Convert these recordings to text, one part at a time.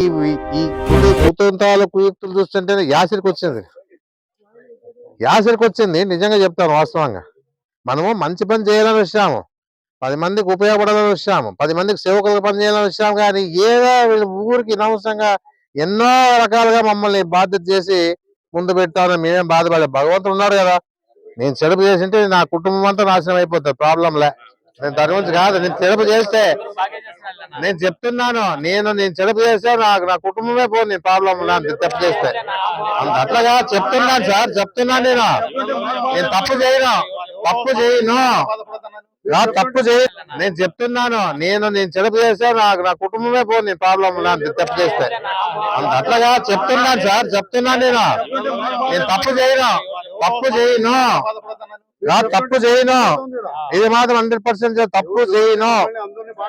ఈ- కుయుక్తులు చూస్తుంటే యాసిరికి వచ్చింది యాసిరికి వచ్చింది నిజంగా చెప్తాను వాస్తవంగా. మనము మంచి పని చేయాలని వచ్చాము. పది మందికి ఉపయోగపడాలని వచ్చాము. పది మందికి సేవకులకు పని చేయాలని వచ్చాము కానీ ఏదో వీళ్ళ ఊరికి అనవసరంగా ఎన్నో రకాలుగా మమ్మల్ని బాధ్యత చేసి ముందు పెట్టాను మేమేం బాధపడే భగవంతుడు ఉన్నాడు కదా. నేను సెలవు చేసింటే నా కుటుంబం అంతా నాశనం అయిపోతుంది. ప్రాబ్లం లే నేను దాని గురించి కాదు నేను చెడుపు చేస్తే. నేను చెప్తున్నాను నేను నేను చెడుపు చేస్తే నాకు నా కుటుంబమే పోదు నేను ప్రాబ్లం నాకు తప్పు చేస్తే. అట్లాగా చెప్తున్నాను సార్ చెప్తున్నాను నేను. నేను తప్పు చేయను తప్పు చేయను. తప్పు చేయ నేను చెప్తున్నాను నేను నేను చెడుపు చేస్తే నాకు నా కుటుంబమే పోదు నేను ప్రాబ్లం నాకు తప్పు చేస్తే. అట్లాగా చెప్తున్నాను సార్ చెప్తున్నాను నేను. నేను తప్పు చేయను తప్పు చేయను. నా తప్పు చేయను. ఇది మాత్రం హండ్రెడ్ పర్సెంట్ తప్పు చేయను.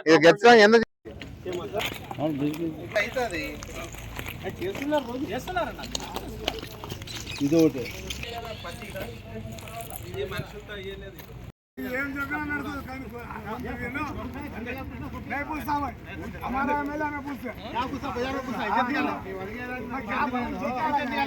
ఇది గెచ్చ ఎందుకు ఇది ఒకటి नहीं पूछता मैं हमारा एमएलए हमें पूछते क्या पूछा बाजार में पूछा इज्जत दिया मैं क्या बोल रहे हैं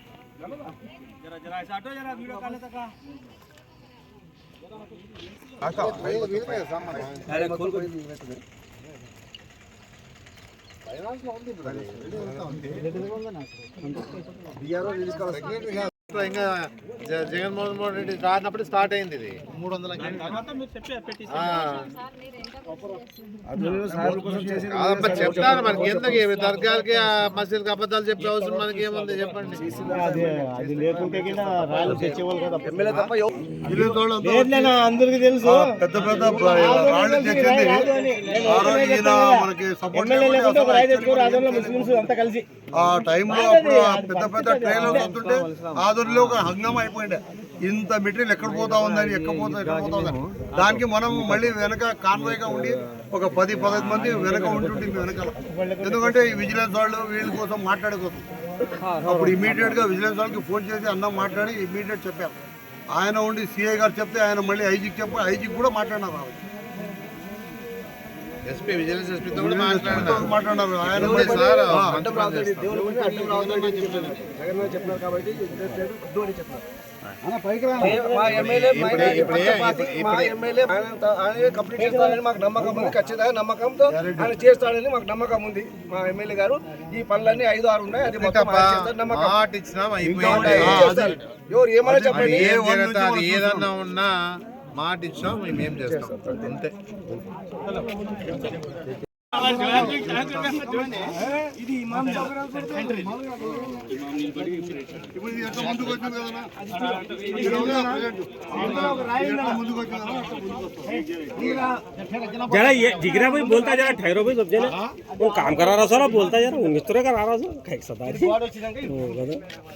ఉంది బిఆర్ఓ రిలీజ్ కావాలి ఇంకా జగన్మోహన్ మోహన్ రెడ్డి రానప్పుడు స్టార్ట్ అయింది ఇది. మూడు వందల చెప్తాను మనకి ఎందుకు ఏమి? దర్గాలకి మసీదుకి అబద్ధాలు చెప్పే అవసరం మనకి ఏముంది చెప్పండి అందరికి తెలుసు. పెద్ద పెద్ద ముస్లింస్ అంతా కలిసి. ఆ టైంలో అప్పుడు పెద్ద పెద్ద ట్రైన్లు వస్తుంటే ఆదుర్లో ఒక హంగం అయిపోయిండే. ఇంత మెటీరియల్ ఎక్కడ పోతా ఉందని ఎక్కడ పోతా ఎక్కడ పోతా ఉందని. దానికి మనం మళ్ళీ వెనక కాన్వాయ్గా ఉండి ఒక పది పదహైదు మంది వెనక ఉంటుంటే వెనకాల. ఎందుకంటే ఈ విజిలెన్స్ వాళ్ళు వీళ్ళ కోసం మాట్లాడుకోవచ్చు అప్పుడు ఇమీడియట్గా విజిలెన్స్ వాళ్ళకి ఫోన్ చేసి అన్న మాట్లాడి ఇమీడియట్ చెప్పారు. ఆయన ఉండి సిఐ గారు చెప్తే ఆయన మళ్ళీ ఐజీకి చెప్పి ఐజీకి కూడా మాట్లాడినారు అడ్డం రావద్దని చెప్పారు. జగన్ గారు చెప్పినారు కాబట్టి కంప్లీట్ చేస్తాడని మాకు నమ్మకం ఉంది. ఖచ్చితంగా నమ్మకంతో ఆయన చేస్తాడని మాకు నమ్మకం ఉంది. మా ఎమ్మెల్యే గారు ఈ పనులన్నీ ఐదు ఆరు ఉన్నాయి. అది నమ్మకం? ఎవరు ఏమైనా చెప్పండి. ఏదన్నా ఉన్నా మాట ఇచ్చినా మేము ఏం చేస్తాం. అంతే. ఇది ఎంత ముందుకు వచ్చింది కదన్నా? ఇక్కడ ఉందా ప్రజెంట్? ఎంత ముందుకు వచ్చింది కదన్నా? అట్లా ముందుకు వస్తుంది. जरा ये जिगरा भाई बोलता जरा ठहरो भाई सब जना वो काम करा रहा सर बोलता जरा मिस्त्री करा रहा सर खाई सदा వాడు వచ్చినాక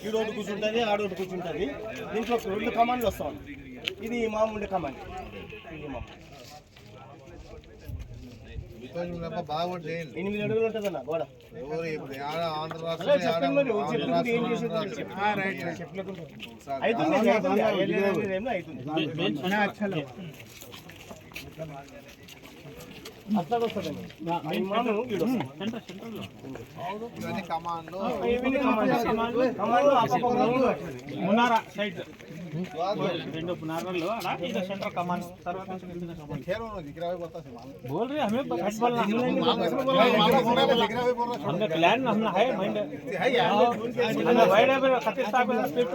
ఈ రోడ్డు కూర్చుంటుంది ఆ రోడ్డు కూర్చుంటుంది దీంట్లో రెండు కమాండ్లు వస్తాం ఇది ఇమాం ఉండే కమాండ్ ఇది ఇమాం బాగుంది ఎనిమిది అడుగులు ఉంటుంది అన్న గోడ. ఎవరు ఇప్పుడు ఆడ ఆంధ్ర అలా రాష్ట్రం చెప్పండి మరి ఎవరు చెప్పినప్పుడు ఏం చేసేది చెప్పలేదు. చెప్పలేకుండా. అవుతుంది అవుతుంది. ఏం లేదు, అవుతుంది అట్లా వస్తుందండి ఆ ఇమాము ఈడు వస్తాడు. ఇవన్నీ కమాండ్లు ఇవన్నీ కమాండ్ కమాండ్ ఆ పక్క ఒక రౌండ్ కట్టాలి. मुनारा साइड రెండు పునారాల్లో అలా ఇది సెంటర్ కమాండ్ తర్వాత నుంచి కింద కమాండ్ बोल रहे हमें बस बोलना हमने प्लान हमने है माइंड हमने वाइड है खतीस साहब स्क्रिप्ट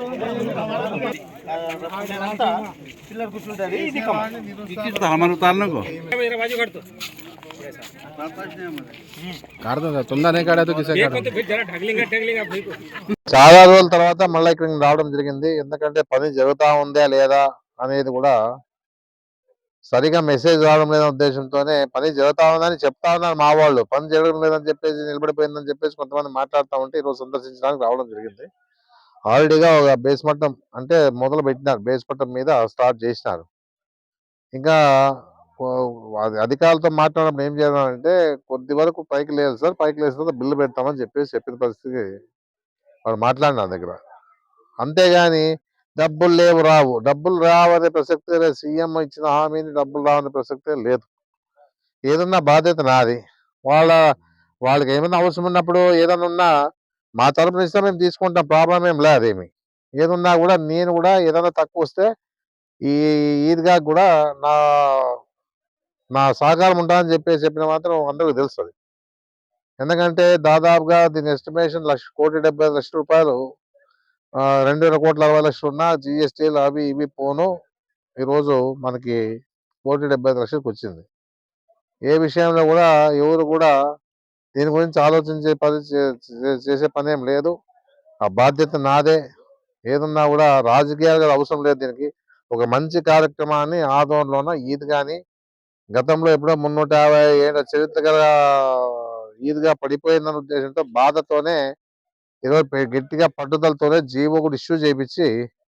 అంతా పిల్లర్ కూర్చుంటుంది ఇది కమాండ్ मेरा చాలా రోజుల తర్వాత మళ్ళీ ఇక్కడికి రావడం జరిగింది. ఎందుకంటే పని జరుగుతా ఉందా లేదా అనేది కూడా సరిగా మెసేజ్ రావడం లేదనే ఉద్దేశంతోనే పని జరుగుతా ఉందని చెప్తా ఉన్నారు మా వాళ్ళు. పని జరగడం లేదని చెప్పేసి నిలబడిపోయిందని చెప్పేసి కొంతమంది మాట్లాడుతూ ఉంటే ఈరోజు సందర్శించడానికి రావడం జరిగింది. ఆల్రెడీగా ఒక బేస్ మట్టం అంటే మొదలు పెట్టినారు బేస్ మట్టం మీద స్టార్ట్ చేసినారు. ఇంకా అధికారులతో మాట్లాడినప్పుడు ఏం చేయాలంటే కొద్ది వరకు పైకి లేదు సార్ పైకి లేదు సార్ బిల్లు పెడతామని చెప్పేసి చెప్పిన పరిస్థితి. వాడు మాట్లాడిన దగ్గర. అంతేగాని డబ్బులు లేవు రావు. డబ్బులు రావనే ప్రసక్తే లేదు. సీఎం ఇచ్చిన హామీని డబ్బులు రావనే ప్రసక్తే లేదు. ఏదన్నా బాధ్యత నాది. వాళ్ళ వాళ్ళకి ఏమైనా అవసరం ఉన్నప్పుడు ఏదన్నా ఉన్నా మా తరపున ఇస్తే మేము తీసుకుంటాం. ప్రాబ్లం ఏం లేదు ఏమి ఏదున్నా కూడా నేను కూడా ఏదైనా తక్కువ వస్తే ఈ ఈద్గా కూడా నా నా సహకారం ఉంటుందని చెప్పేసి చెప్పిన మాత్రం అందరికీ తెలుస్తుంది. ఎందుకంటే దాదాపుగా దీని ఎస్టిమేషన్ లక్ష కోటి డెబ్బై లక్షల రూపాయలు రెండు వేల కోట్ల అరవై లక్షలు ఉన్న జిఎస్టీలు అవి ఇవి పోను ఈరోజు మనకి కోటి డెబ్బై ఐదు లక్షలకు వచ్చింది. ఏ విషయంలో కూడా ఎవరు కూడా దీని గురించి ఆలోచించే పని చే- చేసే పని ఏం లేదు. ఆ బాధ్యత నాదే. ఏదన్నా కూడా రాజకీయాలు అవసరం లేదు దీనికి. ఒక మంచి కార్యక్రమాన్ని ఆదోళనలోన ఈద్ కానీ గతంలో ఎప్పుడో మున్నూట యాభై ఏళ్ళ చరిత్ర గల ఈద్గా పడిపోయిందన్న ఉద్దేశంతో బాధతోనే ఇరవై గట్టిగా పట్టుదలతోనే జీవో కూడా ఇష్యూ చేయించి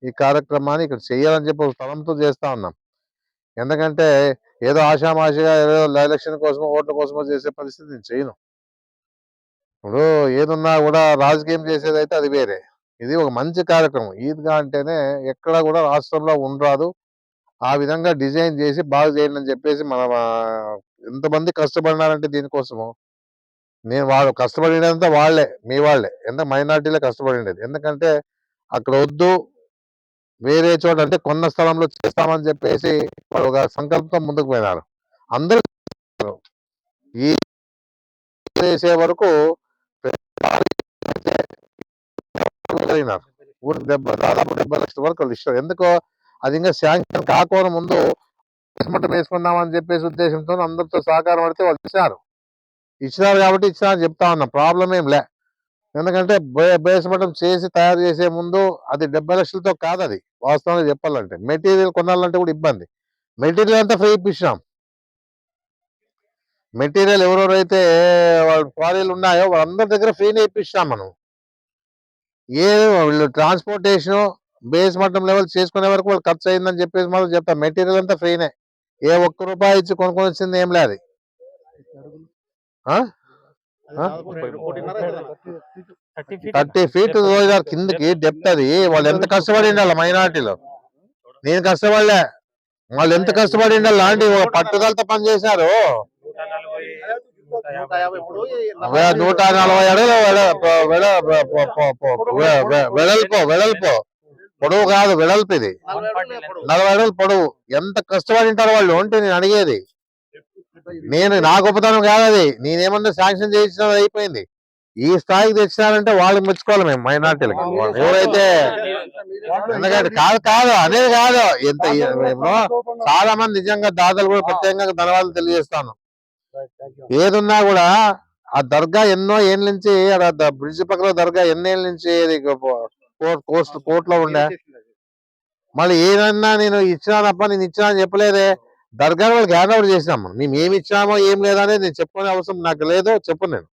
ఈ కార్యక్రమాన్ని ఇక్కడ చేయాలని చెప్పి స్థలంతో చేస్తా ఉన్నాం. ఎందుకంటే ఏదో ఆషామాషిగా ఏదో ఎలక్షన్ కోసమో ఓట్ల కోసమో చేసే పరిస్థితి నేను చేయను. ఇప్పుడు ఏదున్నా కూడా రాజకీయం చేసేది అయితే అది వేరే. ఇది ఒక మంచి కార్యక్రమం. ఈద్గా అంటేనే ఎక్కడ కూడా రాష్ట్రంలో ఉండరాదు. ఆ విధంగా డిజైన్ చేసి బాగా చేయండి అని చెప్పేసి మన ఎంతమంది కష్టపడినారంటే దీనికోసము. నేను వాళ్ళు కష్టపడినంతా వాళ్ళే మీ వాళ్ళే. ఎంత మైనార్టీలే కష్టపడిండేది. ఎందుకంటే అక్కడ వద్దు వేరే చోట అంటే కొన్న స్థలంలో చేస్తామని చెప్పేసి ఒక సంకల్పంతో ముందుకు పోయినారు. అందరూ ఈ చేసే వరకు పోయినారు. ఊరికి దాదాపు డెబ్బై లక్షల వరకు వాళ్ళు ఎందుకో అది ఇంకా శాంక్షన్ కాకోని ముందు మట్టం వేసుకుందామని చెప్పేసి ఉద్దేశంతో అందరితో సహకారం పడితే వాళ్ళు ఇచ్చినారు. ఇచ్చినారు కాబట్టి ఇచ్చినారు చెప్తా ఉన్నా. ప్రాబ్లం ఏం లే. ఎందుకంటే బే- బేస్ మట్టం చేసి తయారు చేసే ముందు అది డెబ్బై లక్షలతో కాదు అది. వాస్తవంగా చెప్పాలంటే. మెటీరియల్ కొనాలంటే కూడా ఇబ్బంది. మెటీరియల్ అంతా ఫ్రీ ఇప్పించినాం మెటీరియల్ ఎవరెవరైతే వాళ్ళ క్వారీలు ఉన్నాయో వాళ్ళందరి దగ్గర ఫ్రీనే ఇప్పించినాం మనం. ఏ వీళ్ళు ట్రాన్స్పోర్టేషన్ బేస్ మట్టం లెవెల్ చేసుకునే వరకు వాళ్ళు ఖర్చు అయిందని చెప్పేసి మాత్రం చెప్తాం. మెటీరియల్ అంతా ఫ్రీనే ఏ ఒక్క రూపాయి ఇచ్చి కొనుక్కొని వచ్చింది ఏం లేదు? థర్టీ ఫీట్ రోజు కిందకి డెప్త్ అది. వాళ్ళు ఎంత కష్టపడి ఉండాలి మైనార్టీలో? నేను కష్టపడలే. వాళ్ళు ఎంత కష్టపడి ఉండాలి? లాంటి పట్టుదలతో పని చేశారు. వే- నూట నలభై అడుగులు వెడల్పు వెడల్పు. పొడవు కాదు వెడల్పు ఇది. నలభై అడుగులు పొడవు. ఎంత కష్టపడి ఉంటారు వాళ్ళు? అంటే నేను అడిగేది. నేను నా గొప్పతనం కాదు అది. నేనేమన్నా శాంక్షన్ చేయించిన అయిపోయింది. ఈ స్థాయికి తెచ్చినారంటే వాళ్ళకి మెచ్చుకోవాలి మేము మైనార్టీలకి. ఎవరైతే ఎందుకంటే కాదు కాదు అనేది కాదు. ఎంత చాలా మంది నిజంగా దాదాలు కూడా ప్రత్యేకంగా ధన్యవాదాలు తెలియజేస్తాను. ఏదున్నా కూడా ఆ దర్గా ఎన్నో ఏళ్ళ నుంచి బ్రిడ్జ్ పక్కన దర్గా ఎన్నేళ్ళ నుంచి కోస్ట్ కోర్టులో ఉండే. మళ్ళీ ఏదన్నా నేను ఇచ్చినానప్ప నేను ఇచ్చినా అని చెప్పలేదే. దర్గా వాళ్ళకి హ్యాండ్ ఓవర్ చేసినాం మనం. మేము ఏమి ఇచ్చామో ఏం లేదనేది నేను చెప్పుకునే అవసరం నాకు లేదు చెప్పు నేను.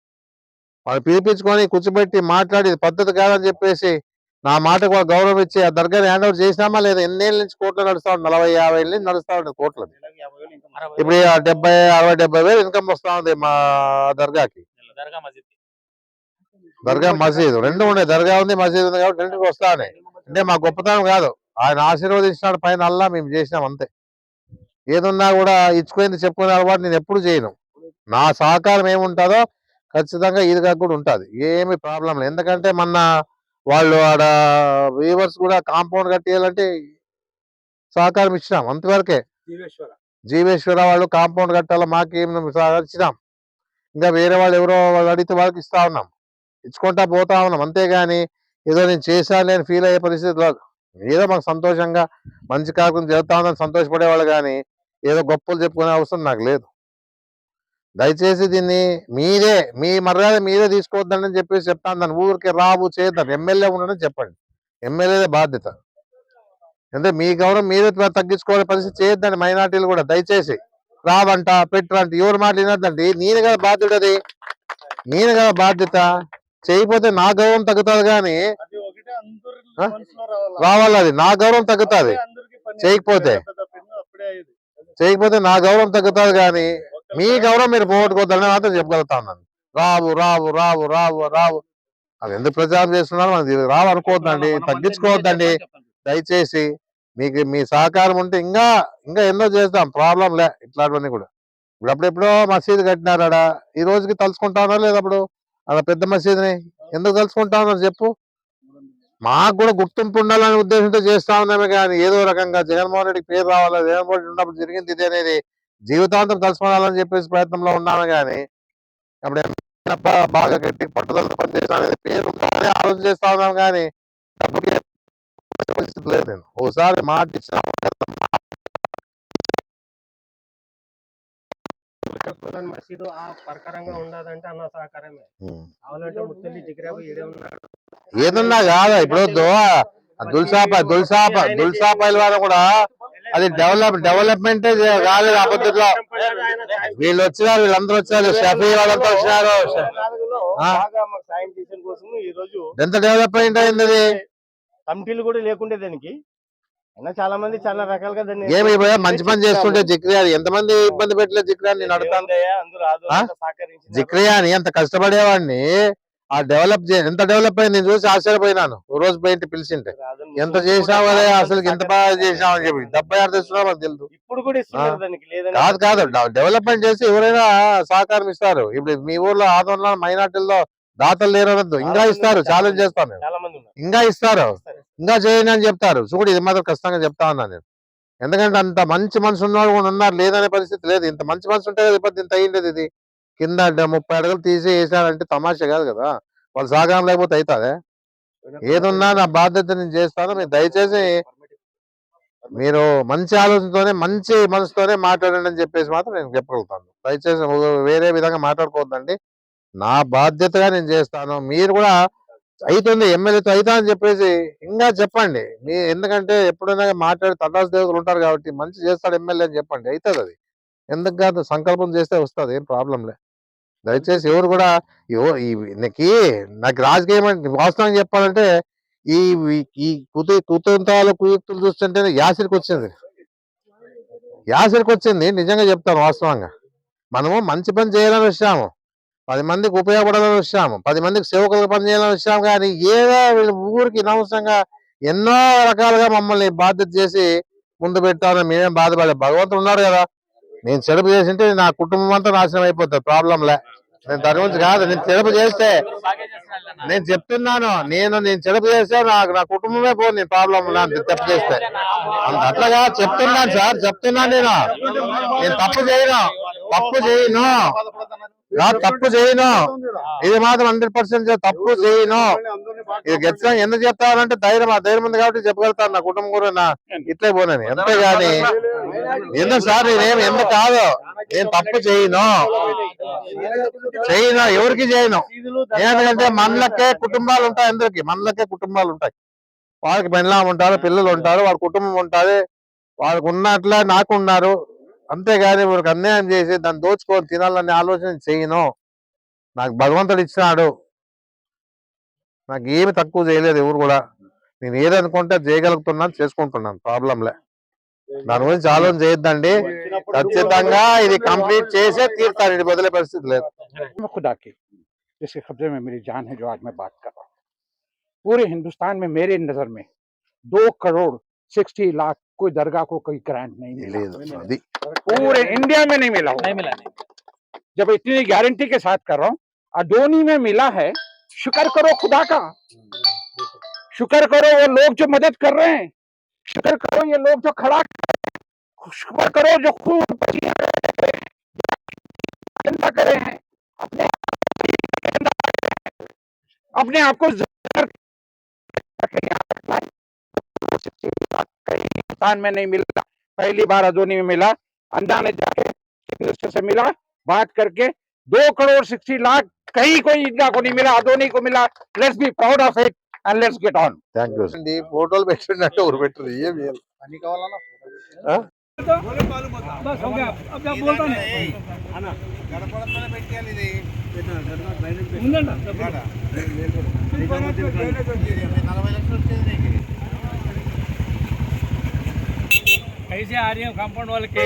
వాళ్ళు పిలిపించుకొని కూర్చోబెట్టి మాట్లాడి పద్ధతి కాదని చెప్పేసి నా మాటకు వాళ్ళు గౌరవం ఇచ్చి ఆ దర్గాని హ్యాండ్ ఓవర్ చేసినామా లేదా? ఎన్నేళ్ళ నుంచి కోర్టులో నడుస్తా ఉంటుంది నలభై యాభై ఏళ్ళ నుంచి నడుస్తా ఉంటుంది కోర్టులో. ఇప్పుడు డెబ్బై అరవై డెబ్బై వేలు ఇన్కమ్ వస్తా ఉంది మా దర్గాకి. దర్గా మసీదు. రెండు ఉన్నాయి దర్గా ఉంది మసీదు ఉంది కాబట్టి రెండుకి వస్తా అంటే మా గొప్పతనం కాదు. ఆయన ఆశీర్వదించినాడు పైన అల్లా మేము చేసినాం అంతే. ఏదున్నా కూడా ఇచ్చుకునేది చెప్పుకునే అలవాటు నేను ఎప్పుడు చేయను. నా సహకారం ఏముంటుందో ఖచ్చితంగా ఈద్గా కూడా ఉంటుంది. ఏమి ప్రాబ్లం లేదు. ఎందుకంటే మొన్న వాళ్ళు ఆడ వీవర్స్ కూడా కాంపౌండ్ కట్టేయాలంటే సహకారం ఇచ్చినాం అంతవరకే. జీవేశ్వర. వాళ్ళు కాంపౌండ్ కట్టాలి మాకేం ఇచ్చినాం ఇంకా వేరే వాళ్ళు ఎవరో వాళ్ళు అడిగితే వాళ్ళకి ఇస్తా ఉన్నాం. ఇచ్చుకుంటా పోతా ఉన్నాం. అంతేగాని ఏదో నేను చేశాను నేను ఫీల్ అయ్యే పరిస్థితి లేదు ఏదో మాకు సంతోషంగా మంచి కార్యక్రమం జరుగుతా ఉందని సంతోషపడేవాళ్ళు కానీ ఏదో గొప్పలు చెప్పుకునే అవసరం నాకు లేదు. దయచేసి దీన్ని మీరే మీ మర్యాద మీరే తీసుకోవద్దని చెప్పేసి చెప్తాను దాని ఊరికి రావు చేద్దాం. ఎమ్మెల్యే ఉండడం చెప్పండి. ఎమ్మెల్యేదే బాధ్యత. అంటే మీ గౌరవం మీరే తగ్గించుకోవాలి పరిస్థితి చేయొద్దండి మైనార్టీలు కూడా. దయచేసి రావంట పెట్టరంట ఎవరు మాట వినద్దండి. నేను కదా బాధ్యుడు అది నేను కదా బాధ్యత. చేయకపోతే నా గౌరవం తగ్గుతుంది కానీ రావాలి? అది. నా గౌరవం తగ్గుతుంది. చేయకపోతే. చేయకపోతే నా గౌరవం తగ్గుతుంది కానీ మీ గౌరవం మీరు పోగొట్టుకోవద్దని మాత్రం చెప్పగలుగుతాను. రావు రావు రావు రావు రావు. అది ఎందుకు ప్రచారం చేస్తున్నారు? మనకి రావు అనుకోవద్దండి తగ్గించుకోవద్దండి. దయచేసి మీకు మీ సహకారం ఉంటే ఇంకా ఇంకా ఎన్నో చేద్దాం ప్రాబ్లం లే ఇట్లాంటివన్నీ కూడా. ఇప్పుడు అప్పుడెప్పుడో మసీదు కట్టినారాడ? ఈ రోజుకి తలుచుకుంటా లేదా అప్పుడు అలా పెద్ద మసీదుని ఎందుకు కలుసుకుంటా ఉన్నారు చెప్పు? మాకు కూడా గుర్తింపు ఉండాలనే ఉద్దేశంతో చేస్తా ఉన్నామే కానీ ఏదో రకంగా జగన్మోహన్ రెడ్డికి పేరు రావాలా జగన్మోహన్ రెడ్డి ఉన్నప్పుడు జరిగింది ఇది అనేది జీవితాంతం కలుసుకోవాలని చెప్పేసి ప్రయత్నంలో ఉన్నామే కానీ అప్పుడు బాగా గట్టి పట్టుదలతో పనిచేస్తాం అనేది పేరు ఉండాలని ఆలోచన చేస్తా ఉన్నాం కానీ డబ్బుకి పరిస్థితి లేదు. నేను ఓసారి మాట ఇచ్చిన ప్రధాన మసీదు ఆ ప్రకారంగా ఉండదంటే అన్న సహకారమే. కావాలంటే ముత్తల్లి జిగిరాబు ఈడే ఉన్నాడు. ఏదన్నా కాదా? ఇప్పుడు ఆ దుల్సాప దుల్సాప దుల్సాప వారు కూడా అది డెవలప్ డెవలప్మెంట్ కాలేదు అబద్ధంలో వీళ్ళు వచ్చినారు వీళ్ళందరూ వచ్చారు షఫీ వాళ్ళంతా వచ్చినారు. ఆ? ఎంత డెవలప్మెంట్ అయింది కమిటీలు కూడా లేకుండే దానికి. చాలా మంది చాలా రకాలుగా దాన్ని ఏమి ఇప్పుడు మంచి పని చేస్తుంటే జిక్రియాని ఎంతమంది ఇబ్బంది పెట్టలేదు జిక్రియాని? నేను అడుగుతాను. జిక్రియాని అంత కష్టపడేవాడిని ఆ డెవలప్ ఎంత డెవలప్ అయింది నేను చూసి ఆశ్చర్యపోయినాను. రోజు పోయింటి పిలిచింటే. ఎంత చాలా అసలు ఎంత బాగా చేసినావు అని చెప్పి. డెబ్బై ఆరు తెస్తున్నావు మనకు తెలుసు. ఇప్పుడు కూడా కాదు కాదు. డెవ- డెవలప్మెంట్ చేసి ఎవరైనా సహకారం ఇస్తారు. ఇప్పుడు మీ ఊర్లో ఆందోళన మైనార్టీల్లో దాతలు లేరనద్దు. ఇంకా ఇస్తారు ఛాలెంజ్ చేస్తాను నేను. ఇంకా ఇస్తారు. ఇంకా చేయండి అని చెప్తారు. చూడు ఇది మాత్రం ఖచ్చితంగా చెప్తా ఉన్నాను నేను. ఎందుకంటే అంత మంచి మనసు ఉన్నవాడు కూడా ఉన్నారు లేదనే పరిస్థితి లేదు. ఇంత మంచి మనసు ఉంటే కదా ఇబ్బంది ఇంత అయ్యిండేది ఇది. కింద ముప్పై అడుగులు తీసి వేసారంటే తమాషా కాదు కదా. వాళ్ళు సహకారం లేకపోతే అవుతాదే? ఏదున్నా నా బాధ్యత నేను చేస్తాను. మీరు దయచేసి మీరు మంచి ఆలోచనతోనే మంచి మనసుతోనే మాట్లాడండి అని చెప్పేసి మాత్రం నేను చెప్పగలుగుతాను. దయచేసి వేరే విధంగా మాట్లాడుకోవద్దండి. నా బాధ్యతగా నేను చేస్తాను. మీరు కూడా అవుతుంది ఎమ్మెల్యేతో అవుతా అని చెప్పేసి ఇంకా చెప్పండి. మీ ఎందుకంటే ఎప్పుడైనా మాట్లాడి తటాస్ దేవతలు ఉంటారు కాబట్టి మంచి చేస్తాడు ఎమ్మెల్యే అని చెప్పండి. అవుతుంది అది. ఎందుకు కాదు? సంకల్పం చేస్తే వస్తుంది ఏం ప్రాబ్లం లే. దయచేసి ఎవరు కూడా ఎవ- నాకు నాకు రాజకీయం అంటే వాస్తవం చెప్పాలంటే ఈ ఈ- ఈ కుతు కుతంత్రాలు కుయుక్తులు చూస్తుంటే యాసిరికి వచ్చింది. యాసిరికి వచ్చింది నిజంగా చెప్తాను వాస్తవంగా. మనము మంచి పని చేయాలని వచ్చాము పది మందికి ఉపయోగపడాలని వచ్చాము. పది మందికి సేవకులకు పని చేయాలని వచ్చాము కానీ ఏదో వీళ్ళ ఊరికి అనవసరంగా ఎన్నో రకాలుగా మమ్మల్ని బాధ్యత చేసి ముందు పెట్టాలని మేమేం బాధపడలేదు. భగవంతుడు ఉన్నాడు కదా. నేను చెడుపు చేసింటే నా కుటుంబం అంతా నాశనం అయిపోతుంది. ప్రాబ్లంలే నేను దాని గురించి కాదు నేను చెడుపు చేస్తే నేను చెప్తున్నాను. నేను నేను చెడుపు చేస్తే నాకు నా కుటుంబమే పోదు నేను ప్రాబ్లం నాకు తప్పు చేస్తే. అంత అట్లాగా చెప్తున్నాను సార్ చెప్తున్నాను నేను. నేను తప్పు చేయను. తప్పు చేయను. నా తప్పు చేయను. ఇది మాత్రం హండ్రెడ్ పర్సెంట్ తప్పు చేయను. ఇది ఖచ్చితంగా ఎందుకు చెప్తానంటే ధైర్యం ఆ ధైర్యం ఉంది కాబట్టి చెప్పగలుగుతాను నా కుటుంబం కూడా నా ఇట్లే పోనని. అంతే గాని ఎందుకు సార్ నేనేం ఎందుకు కాదు? నేను తప్పు చేయను. చేయను ఎవరికి చేయను? ఎందుకంటే మనలకే కుటుంబాలు ఉంటాయి అందరికి మనలకే కుటుంబాలు ఉంటాయి. వాళ్ళకి పెళ్ళాం ఉంటారు పిల్లలు ఉంటారు వాళ్ళ కుటుంబం ఉంటుంది. వాళ్ళకు ఉన్నట్లే నాకు ఉన్నారు. అంతేగాని వాళ్ళకి అన్యాయం చేసి దాన్ని దోచుకొని తినాలనే ఆలోచన చేయను నాకు భగవంతుడు ఇచ్చినాడు నాకు ఏమి తక్కువ చేయలేదు ఎవరు కూడా నేను ఏదనుకుంటే అది చేయగలుగుతున్నాను చేసుకుంటున్నాను ప్రాబ్లంలే దాని గురించి ఆలోచన చేయొద్దండి ఖచ్చితంగా ఇది కంప్లీట్ చేసే తీరుతాను ఇది బదిలే పరిస్థితి లేదు मैं खुदा की जिसके कब्जे में मेरी जान है जो आज मैं बात कर रहा हूँ पूरे हिंदुस्तान में मेरे नजर में दो करोड़ सिक्सटी लाख कोई दरगाह को कोई ग्रांट नहीं मिला। पूरे इंडिया में नहीं मिला नहीं मिला जब इतनी गारंटी के साथ कर रहा हूँ अडोनी में मिला है शुक्र करो खुदा का। शुक्र करो वो लोग जो मदद कर रहे हैं। शुक्र करो ये लोग जो खड़ा कर रहे हैं। शुक्र करो जो खून करे हैं। अपने अपने आप को हिंदुस्तान में नहीं मिला पहली बार अजोनी में मिला अंडा ने जाके मिनिस्टर से मिला बात करके दो करोड़ सिक्सटी लाख कहीं कोई इंडिया को नहीं मिला अदोनी को मिला let's be proud of it and let's get on. Thank you. The portal better ना और बेटर ये भी है. पानी का वाला ना. हाँ. बस हो गया अब जा बोलता नहीं है ना में बैठ के आली नहीं बेटा गड़पड़ बैठ के मुंडा ना बेटा मेरे को 40 नहीं कैसे आ रही है कंपाउंड वाले के।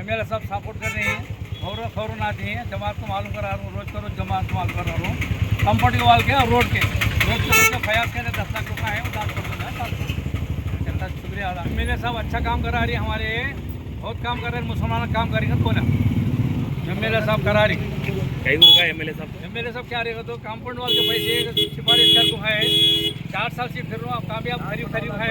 एमएलए सब सपोर्ट कर रहे हैं। खबर खबर आती है। जमात को मालूम करा रहा हूँ। रोज का रोज जमात को मालूम करा रहा हूँ। कंपाउंड के वाल के और रोड के। रोड के रोड फयाज के दस लाख रुपये है। वो दान कर देना है साल को। चलता है, शुक्रिया साहब अच्छा काम करा रही है हमारे। बहुत काम कर रहे हैं। मुसलमान काम करेंगे बोला एमएलए साहब करा रही। कई गुरु का एमएलए साहब। एमएलए साहब क्या रहेगा तो कंपाउंड वाल के पैसे सिफारिश कर को है। चार साल से फिर रहा हूँ कामयाब खरीब खरीब है।